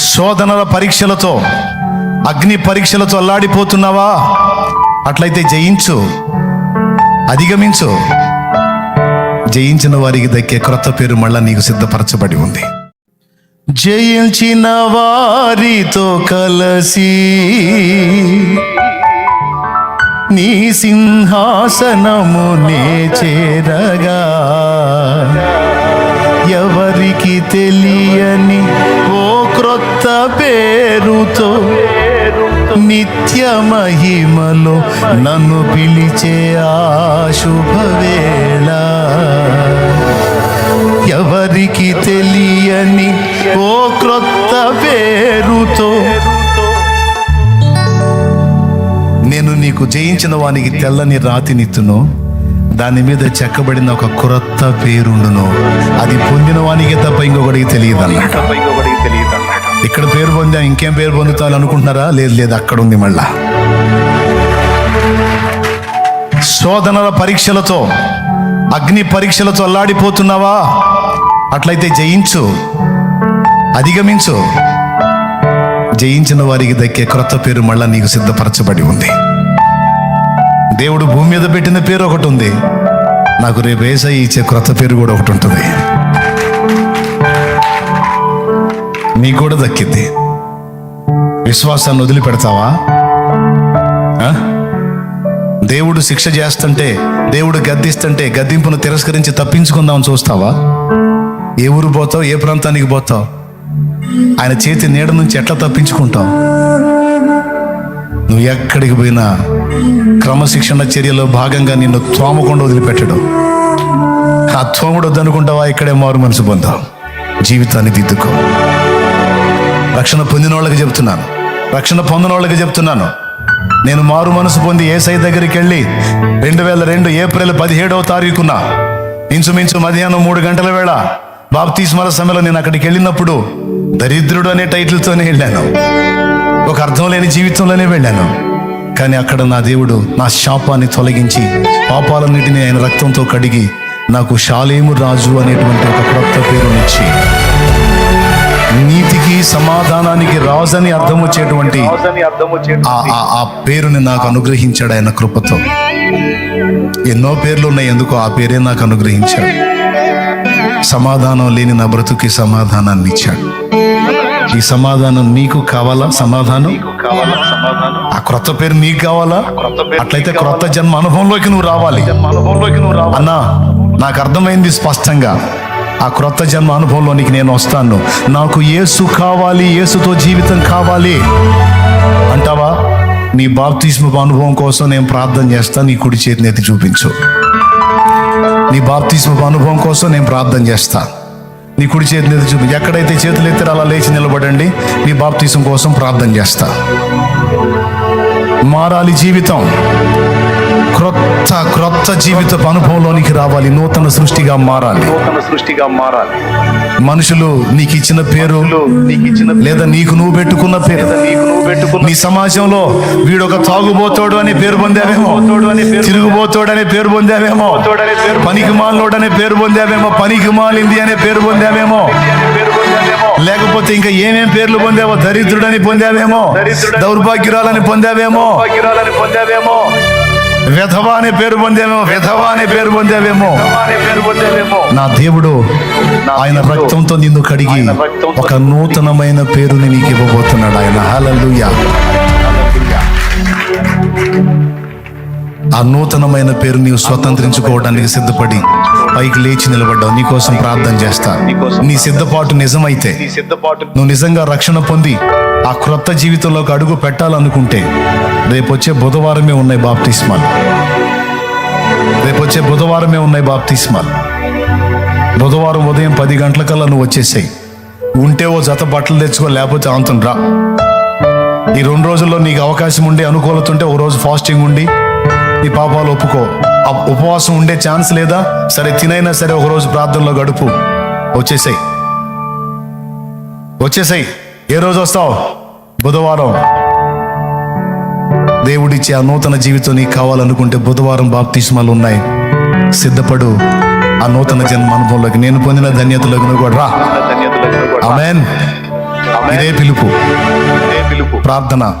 శోధనల పరీక్షలతో అగ్ని పరీక్షలతో అల్లాడిపోతున్నావా? అట్లయితే జయించు. అధిగమించు. జయించిన వారికి దక్కే క్రొత్త పేరు మళ్ళా నీకు సిద్ధపరచబడి ఉంది. జయించిన వారితో కలసి నీ సింహాసనము నే చేరగా. ఎవరికి తెలియని ఓ క్రొత్త పేరుతో నిత్య మహిమలో నన్ను పిలిచే ఆ శుభవేళ. ఎవరికి తెలియని ఓ క్రొత్త పేరుతో నేను నీకు జయించిన వానికి తెల్లని రాతినిత్తును. దాని మీద చెక్కబడిన ఒక క్రొత్త పేరుండును. అది పొందిన వానికి తప్ప ఇంకొకటికి తెలియదు అన్నాడు ఇక్కడ పేరు పొందా ఇంకేం పేరు పొందుతాను అనుకుంటున్నారా లేదు లేదు అక్కడ ఉంది మళ్ళా. శోధనల పరీక్షలతో అగ్ని పరీక్షలతో అల్లాడిపోతున్నావా? అట్లయితే జయించు. అధిగమించు. జయించిన వారికి దక్కే క్రొత్త పేరు మళ్ళా నీకు సిద్ధపరచబడి ఉంది. దేవుడు భూమి మీద పెట్టిన పేరు ఒకటి ఉంది. నాకు రేపు ఏసై ఇచ్చే క్రొత్త పేరు కూడా ఒకటి ఉంటుంది. నీకు కూడా దక్కింది విశ్వాసాన్ని వదిలిపెడతావా? ఆ? దేవుడు శిక్ష చేస్తుంటే దేవుడు గద్దిస్తుంటే గద్దింపును తిరస్కరించి తప్పించుకుందామని చూస్తావా? ఏ ఊరు పోతావు? ఏ ప్రాంతానికి పోతావు? ఆయన చేతి నీడ నుంచి ఎట్లా తప్పించుకుంటావు? నువ్వు ఎక్కడికి పోయినా క్రమశిక్షణ చర్యలో భాగంగా నిన్ను తోమకుండా వదిలిపెట్టడు. ఆ తోముడు వద్దనుకుంటావా? ఇక్కడే మారు మనసు పొందావు. జీవితాన్ని దిద్దుకో. రక్షణ పొందిన వాళ్ళకి చెప్తున్నాను. రక్షణ పొందిన వాళ్ళకి చెప్తున్నాను. నేను మారు మనసు పొంది ఏసై దగ్గరికి వెళ్ళి రెండు వేల రెండు ఏప్రిల్ పదిహేడవ తారీఖున ఇంచుమించు మధ్యాహ్నం మూడు గంటల వేళ బాప్తీస్మల సమయంలో నేను అక్కడికి వెళ్ళినప్పుడు దరిద్రుడు అనే టైటిల్తోనే వెళ్ళాను. ఒక అర్థం లేని జీవితంలోనే వెళ్ళాను. కానీ అక్కడ నా దేవుడు నా శాపాన్ని తొలగించి పాపాలన్నిటిని ఆయన రక్తంతో కడిగి నాకు షాలేము రాజు అనేటువంటి ఒక క్రొత్త పేరునిచ్చి నీతికి సమాధానానికి రాజని అర్థం వచ్చేటువంటి ఆ పేరుని నాకు అనుగ్రహించాడు ఆయన కృపతో. ఎన్నో పేర్లు ఉన్నాయి ఎందుకో ఆ పేరే నాకు అనుగ్రహించాడు. సమాధానం లేని నా బ్రతుకి సమాధానాన్ని ఇచ్చాడు. ఈ సమాధానం నీకు కావాలా? సమాధానం? ఆ క్రొత్త పేరు నీకు కావాలా? అట్లయితే క్రొత్త జన్మ అనుభవంలోకి నువ్వు రావాలి. అన్నా నాకు అర్థమైంది స్పష్టంగా. ఆ క్రొత్త జన్మ అనుభవంలోనికి నేను వస్తాను. నాకు ఏసు కావాలి ఏసుతో జీవితం కావాలి. అంటావా? నీ బాప్తిస్మ అనుభవం కోసం నేను ప్రార్థన చేస్తాను నీ కుడి చేతిని ఎత్తి చూపించు. నీ బాప్తిస్మ అనుభవం కోసం నేను ప్రార్థన చేస్తా. నీ కుడి చేతిని ఎత్తి చూపించు. ఎక్కడైతే చేతులు ఎత్తారో అలా లేచి నిలబడండి. నీ బాప్తిసం కోసం ప్రార్థన చేస్తా. మారాలి జీవితం. క్రొత్త క్రొత్త జీవిత అనుభవంలోనికి రావాలి. నూతన సృష్టిగా మారాలి. నూతన సృష్టిగా మారాలి. మనుషులు నీకు ఇచ్చిన పేరు నీకు ఇచ్చిన లేదా నీకు నువ్వు పెట్టుకున్న పేరు? నీకు నువ్వు పెట్టుకున్న నీ సమాజంలో వీడు ఒక తాగుబోతోడు అనే పేరు పొందావేమో? తిరుగుబోతోడు అనే పేరు పొందావేమో? పనికి మాలోడు అనే పేరు పొందావేమో? పనికి మాలింది అనే పేరు పొందావేమో? లేకపోతే ఇంకా ఏమేం పేర్లు పొందావో? దరిద్రుడని పొందావేమో? దౌర్భాగ్యురాలని పొందావేమో? పొందామేమో విధవా అనే పేరు పొందావేమో విధవా అనే పేరు పొందావేమో. నా దేవుడు ఆయన రక్తంతో నిన్ను కడిగి ఒక నూతనమైన పేరుని నీకు ఇవ్వబోతున్నాడు ఆయన. హల్లెలూయా. ఆ నూతనమైన పేరు నీవు స్వతంత్రించుకోవడానికి సిద్ధపడి పైకి లేచి నిలబడ్డావు. నీకోసం ప్రార్థన చేస్తా. నీ సిద్ధపాటు నిజమైతే నీ నువ్వు నిజంగా రక్షణ పొంది ఆ క్రొత్త జీవితంలోకి అడుగు పెట్టాలనుకుంటే రేపు వచ్చే బుధవారమే ఉన్నాయి బాప్తిస్మాలు. రేపు వచ్చే బుధవారమే ఉన్నాయి బాప్తిస్మాలు. బుధవారం ఉదయం పది గంటలకల్లా నువ్వు వచ్చేసాయి. ఉంటే ఓ జత బట్టలు తెచ్చుకో లేకపోతే అంతం రా. ఈ రెండు రోజుల్లో నీకు అవకాశం ఉండే అనుకూలత ఉంటే ఓ రోజు ఫాస్టింగ్ ఉండి నీ పాపాలు ఒప్పుకో. ఆ ఉపవాసం ఉండే ఛాన్స్ లేదా? సరే తినైనా సరే ఒక రోజు ప్రార్థనలో గడుపు. వచ్చేసాయి. వచ్చేసాయి. ఏ రోజు వస్తావు? బుధవారం. దేవుడిచ్చే ఆ నూతన జీవితం నీకు కావాలనుకుంటే బుధవారం బాప్తిస్మాలు ఉన్నాయి. సిద్ధపడు. ఆ నూతన జన్మ అనుభవంలోకి. నేను పొందిన ధన్యతలోకి నువ్వు కూడా రా. పిలుపు. ఇదే పిలుపు. ప్రార్థన.